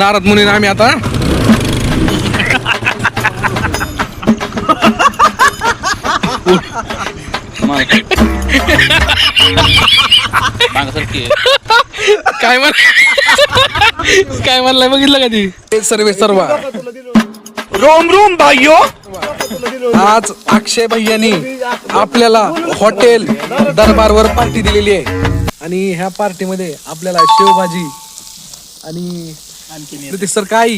नारद मुनी आम्ही आता. काय म्हण काय म्हणलाय बघितलं का ती? सर्वे सर्व. रोम रोम भाइयों आज अक्षय भैयानी आपल्याला हॉटेल दरबारवर पार्टी दिलेली आहे. आणि ह्या पार्टीमध्ये आपल्याला शेवभाजी आणि प्रतीक सर काय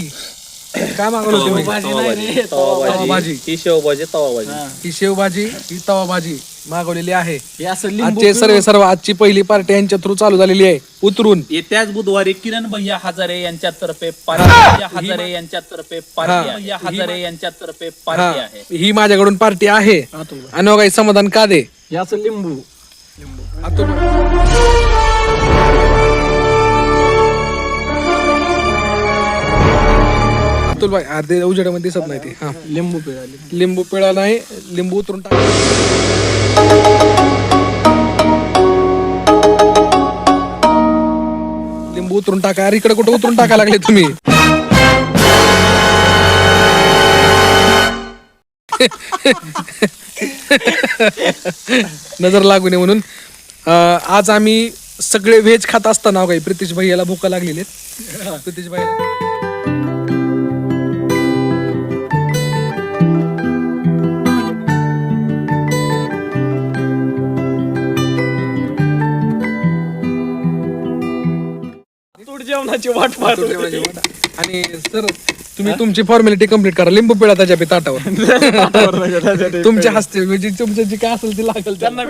काय मागवलं होते तवा भाजी ही शेवभाजी तवा भाजी ही शेवभाजी ही तवा भाजी मागवलेली आहे. हे असं लिंबू आजचे सर्वे सर्व आजची पहिली पार्टी यांच्या थ्रू चालू झालेली आहे. उतरून. येत्याच बुधवारी किरण भैया हजारे यांच्या तर्फे पार्टी भैया हजारे यांच्या तर्फे पार्टी आहे. भैया हजारे यांच्या तर्फे हा. पार्टी आहे. ही माझ्याकडून पार्टी आहे. आणि काही समाधान का दे? हे असं लिंबू अतुल भाई अर्धे उजेडामध्ये दिसत नाही ते. हा. लिंबू पिळाले. लिंबू पिळा नाही लिंबू उतरून टाक. लिंबू उतरून टाका. अरे इकडे कुठं उतरून टाका लागले तुम्ही? नजर लागू नये म्हणून. अं, आज आम्ही सगळे व्हेज खात असताना काही प्रितीश भाई भूका लागलेली आहेत. प्रितीश भाई जेवणाची वाट पाहत होते. आणि सर तुम्ही तुमची फॉर्मॅलिटी कंप्लीट करा. लिंबू पिळा त्याच्या बी ताटावर. तुमच्या हस्ते म्हणजे तुमचं जे काय असेल ते लागेल त्यांना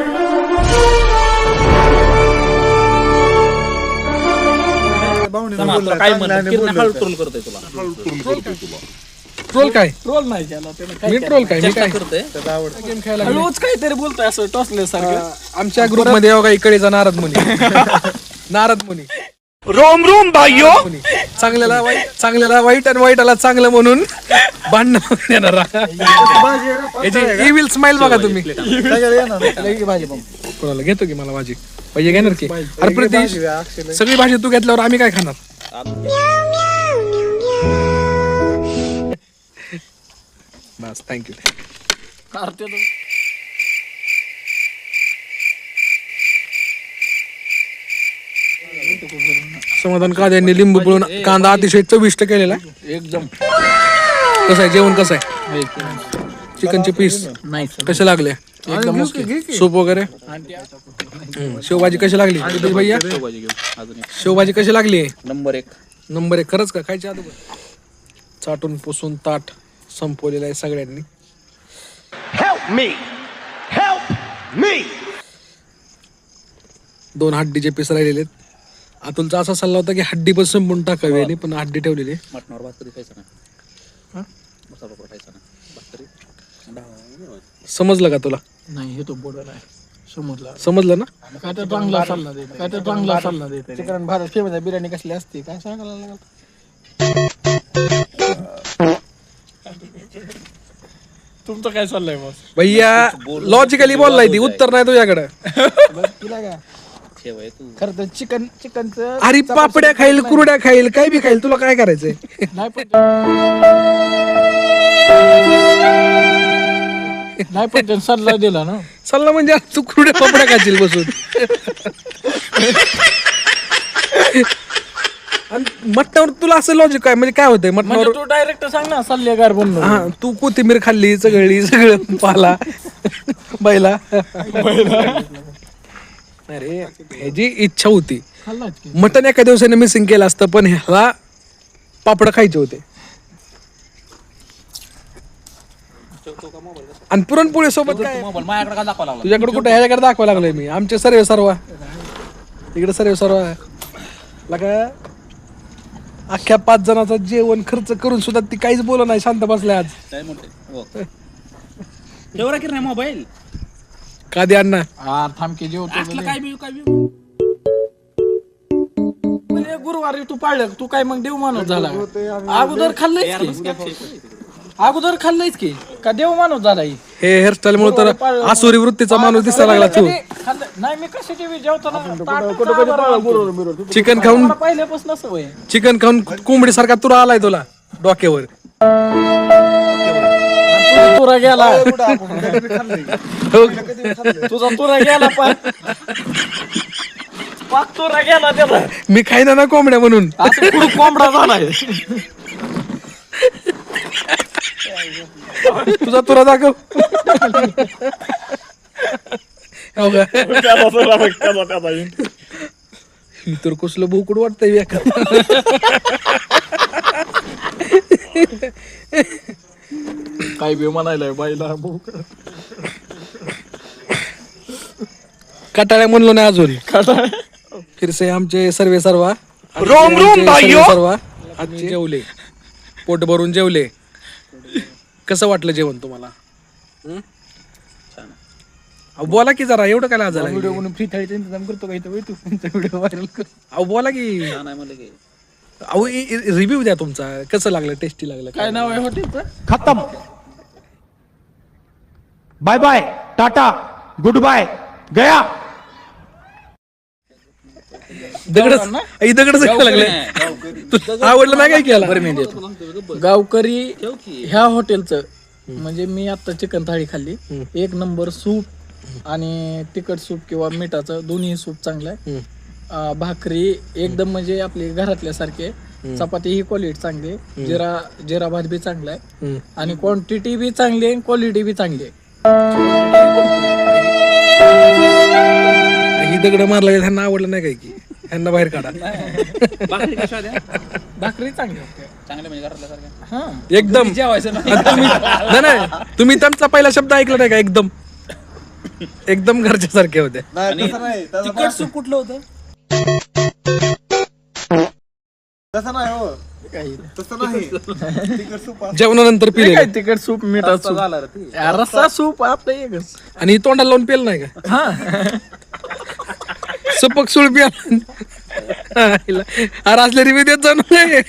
चला, काय किरण हळू ट्रोल करतोय तुला. ट्रोल काय? ट्रोल नाही केला त्यानं. काय मी ट्रोल काय? मी काय? करतोय. गेम खेळायला काहीतरी बोलतोय असं सारखं अं, आमच्या ग्रुपमध्ये बघा इकडेचा नारद मुनी. नारद मुनी. रोम रोम भाइयों मुनी चांगल्याला वाईट चांगल्याला वाईट आणि वाईटाला चांगलं म्हणून भांडण देणार याची इविल स्माइल बघा तुम्ही. कोणाला घेतो की मला भाजी? पाहिजे घेणार की? अरे प्रतीश सगळी भाजी तू घेतल्यावर आम्ही काय खाणार? बस थँक्यू समाधान कांद्यांनी लिंबू पिळून कांदा अतिशय चविष्ट केलेला आहे. एकदम. कसं आहे? जेवण कसं आहे? चिकनचे पीस? नाही कसे लागले? एकदम सूप वगैरे? हम्म, शेवभाजी कशी लागली? भैया? शेवभाजी कशी लागली? नंबर एक. नंबर एक. खरंच का? खायच्या अगोदर चाटून पुसून ताट संपवलेलं आहे सगळ्यांनी. हेल्प मी हेल्प मी दोन हड्डीचे पीस राहिलेले आहेत. अतुलचा असा सल्ला होता की हड्डी पण संपून टाकावी आणि पण हड्डी ठेवलेली आहे. मटणावर भात कधी खायचा ना? मसाला पापड खायचा ना? भात तरी समजलं का तुला? नाही हे तो आहे. समजला. समजलं ना? काय तर चांगला सल्ला देत काय तर चांगला सल्ला देत चिकन भारत फेमस आहे बिर्याणी कसली असते? काय सांगायला लागल? तुमचं काय चाललंय बस भैया लॉजिकली बोललाय ती उत्तर नाही तुझ्याकडं. तिला का ठेव आहे तू. खर तर चिकन चिकनचं अरे पापड्या खाईल कुरड्या खाईल काय बी खाईल तुला काय करायचंय? नाही पण नाही पण त्यानं सल्ला दिला ना. सल्ला म्हणजे आज तू कुरड्या पापड्या खाशील बसून. आणि मटणावर तुला असं लॉजिक काय? म्हणजे काय होतंय? मटणावर म्हणजे तू डायरेक्ट सांग ना सल्लेगार बनलो. हा तू कोथिंबीर खाल्ली सगळी सगळं पाला बैला. अरे ह्याची इच्छा होती. मटन एका दिवसाने मिसिंग केलं असतं पण ह्याला पापड खायचे होते. आणि पुरणपोळी सोबत काय? मोबाईल माझ्याकडे का दाखवा लागला? तुझ्याकडे कुठे? ह्याच्याकडे दाखवा लागलोय मी. आमचे सर्व सर्व. इकडे सर्व सर्व. लगा अख्ख्या पाच जणांचा जेवण खर्च करून सुद्धा ती काहीच बोल नाही. शांत बसलाय आज. मोबाईल का द्या अण्णा. हा थांब की जेवतो असलं काय बी काय बी म्हणजे गुरुवारी तू पाळलं तू काय मग देव माणूस झाला अगोदर खाल्लंयच की? अगोदर खाल्लंयच की? का देव माणूस झाला ही? हे हेअरस्टाईल मुळे तर आसुरी वृत्तीचा माणूस दिसायला लागला तू खाल्लं- नाही मी कशाची बी जेवताना ताटाचा. चिकन खाऊन मला पहिल्यापासून सवय आहे. चिकन खाऊन कोंबडी सारखा तुरा आलाय तुला डोक्यावर. तुरा गेला. तुझा तुरा गेला पाक पाक तुरा गेला त्याला. मी खाईना ना कोंबड्या म्हणून. असं पुढे कोंबडा झालाय तुझा तुरा दाखव. हो का? ही तर कसलं बोकड वाटतंय एका काय बी म्हणायलाय बाईला कटाळ्या म्हणलो नाही अजून. फिरसे आमचे सर्वे सर्वा. रोम रोम भाइयों सर्वा आजचे जेवले. पोट भरून जेवले. कसं वाटलं जेवण तुम्हाला? हं? अहो, बोला की जरा एवढं काय लाजायला लागले? व्हिडिओ फ्री थाळीचा इंतजाम करतो काही तर तू तुमचा व्हिडिओ व्हायरल कर. अहो बोला की. नाही म्हणलं की. अहो रिव्ह्यू द्या तुमचा. कसं लागलं टेस्टी लागलं काय नाव आहे हॉटेलचं खत्म. Bye bye tata good bye गया. दगड आई दगड लागलं. तुला आवडलं नाही काय केला गावकरी ह्या हॉटेलचं म्हणजे मी आता चिकन थाळी खाल्ली. एक नंबर सूप आणि तिखट सूप किंवा मिठाचं दोन्ही सूप चांगलं आहे. भाकरी एकदम म्हणजे आपली घरातल्या सारखी. चपाती ही क्वालिटी चांगली आहे. जिरा जिरा भात बी चांगला आहे. आणि क्वांटिटी बी चांगली आहे क्वालिटी बी चांगली आहे. ही दगड मारला त्यांना आवडलं नाही काय की. ह्यांना बाहेर काढा. भाकरी कशा द्या भाकरी चांगली म्हणजे हा. एकदम. जेवायचं नाही. तुम्ही नाही नाही. तुम्ही त्यांचा पहिला शब्द ऐकला नाही का? एकदम. एकदम घरच्या सारखे होते तिखट सूप कुठलं होतं? जेवणानंतर ते पिले काय तिखट सूप मिठाचं सूप झाला रे ते. रस्सा सूप आपलं एकच. आणि तोंडाला लावून पेल नाही का? हा. सपक सुळ पिया. अरे असले रिव्ह्यू देत जाणू नये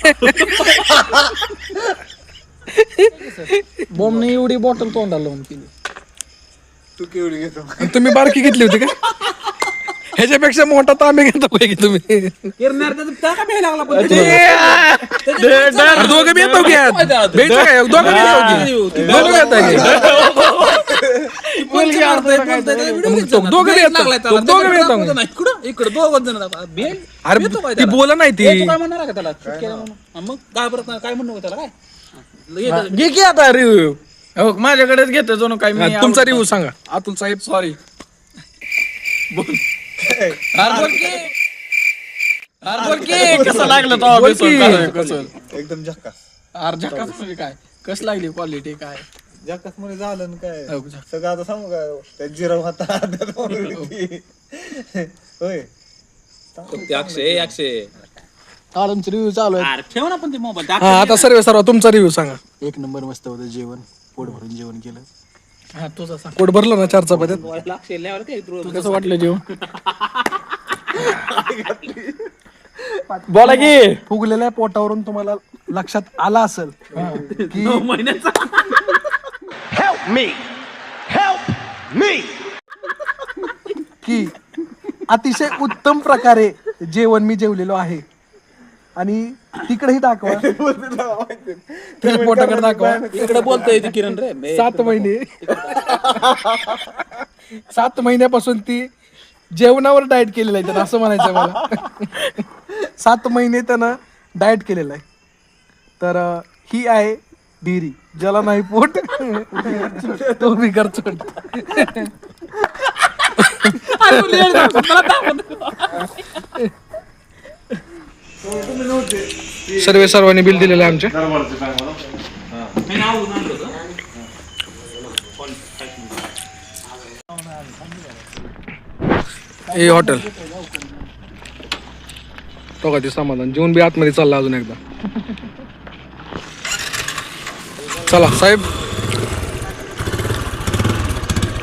बॉम्बने एवढी बॉटल तोंडाला लावून केली आणि तुम्ही बारकी घेतली होती का? ह्याच्यापेक्षा मोठा तांबे घेता काय की तुम्ही? गिरणार तर लागला पण. दोघं बी येतो? बेचं काय? दोघं बी की? दोघं की? जा. दोघं बी दोघं बी नाही. इकडं इकडं दोघं जण दाखवा. बेल अरे येतो काय ती त्याला? बोला नाही ती. ए, तू काय म्हणणार आहे का त्याला? शूट केलं म्हणून. हा, मग काय परत नाही, काय? त्याला. घे की आता रिव्ह्यू हो माझ्याकडेच घेतो जणू काय मी तुमचा रिव्ह्यू सांगा. अतुल साहेब सॉरी बोल. कसं लागलं तो बोल की. एकदम झक्कास अरे झकास म्हणजे काय? कस लागली क्वालिटी काय? झक्कासमध्ये झालं ना काय? हो, झकास. सगळं आता सांगू काय त्या जिरा होता त्यात वगैरे. होय. ते अक्षय रिव्ह्यू चालू आहे अरे ठेव ना पण ते मोबाईल हा आता सर्व सर्व तुमचा रिव्ह्यू सांगा. एक नंबर मस्त होतं जेवण पोट भरून जेवण केलं. हा तुझा सांग. पोट भरलं ना चार चपात्यात? ते कसं वाटलं जेवण? बोला की. फुगलेल्या पोटावरून तुम्हाला लक्षात आला असेल की Help me! Help me! की अतिशय उत्तम प्रकारे जेवण मी जेवलेलो आहे. आणि तिकडेही दाखवा. पोटाकडे दाखवा. इकडे बोलतोय ते किरण रे. सात महिने. सात महिन्यापासून ती जेवणावर डाएट केलेलं आहे त्यानं असं म्हणायचं मला. सात महिने त्यानं डाएट केलेलं आहे. तर ही आहे डिरी ज्याला नाही पोट तो मी करतो सर्वे सर्वांनी बिल दिलेलं आहे आमच्या हे हॉटेल तो का? ते समाधान. जेवण बी आतमध्ये चालला अजून एकदा. चला साहेब.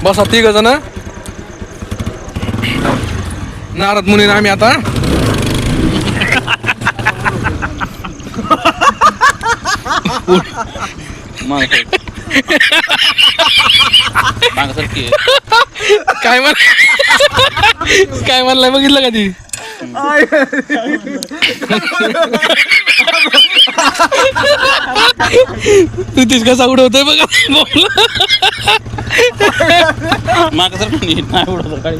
बसा तिघ जण. नारद मुनी आम्ही आता. काय म्हण काय म्हणलाय? बघितलं का ती? नितीश कसा उडवतोय बघा. माग सर नाही उडवतो गाडी